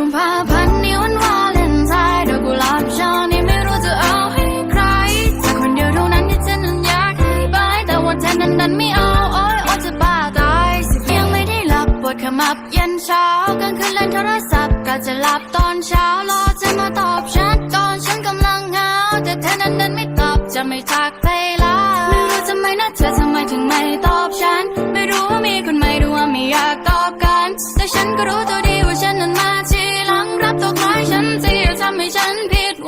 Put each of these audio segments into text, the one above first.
กุมภาพันธ์นี้วันวาเลนไทน์ดอกกุหลาบช่อนี้ไม่รู้จะเอาให้ใครแต่คนเดียวเท่านั้นที่ฉันนั้นอยากให้ไปแต่ว่าเธอนั้นดันไม่เอาโอ้ยโอ้ยจะบ้าตายสิยังไม่ได้หลับปวดขมับเยันเช้ากลางคืนเล่นโทรศัพท์ก็จะหลับตอนเช้ารอเธอมาตอบฉันตอนฉันกำลังเหงาแต่เธอนั้นดันไม่ตอบจะไม่ทักไปละไม่รู้ทำไมนะเธอทำไมถึงไม่ตอบฉัน ไม่รู้ว่ามีคนไม่รู้ว่าไม่อยากตอบกันแต่ฉันก็รู้ตัว ฉันผิดหวัง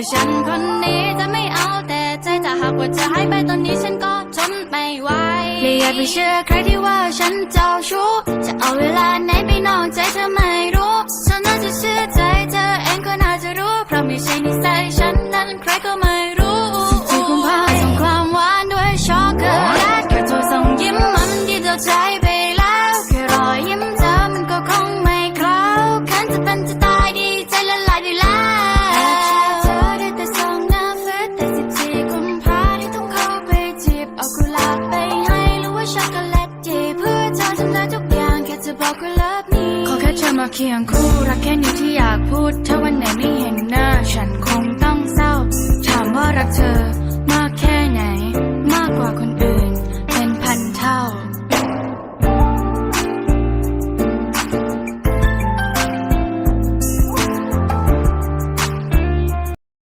และฉันคนนี้จะไม่เอาแต่ใจจะหากว่าจะหายไปตอนนี้ฉันก็ทนไม่ไหวเลยอย่าไปเชื่อใครที่ว่าฉันจะ บอกว่า love me ขอแค่เธอมาเคียงคู่รักแค่นี้ที่อยากพูด ถ้าวันไหนไม่เห็นหน้า ฉันคงต้องเศร้า ถามว่ารักเธอ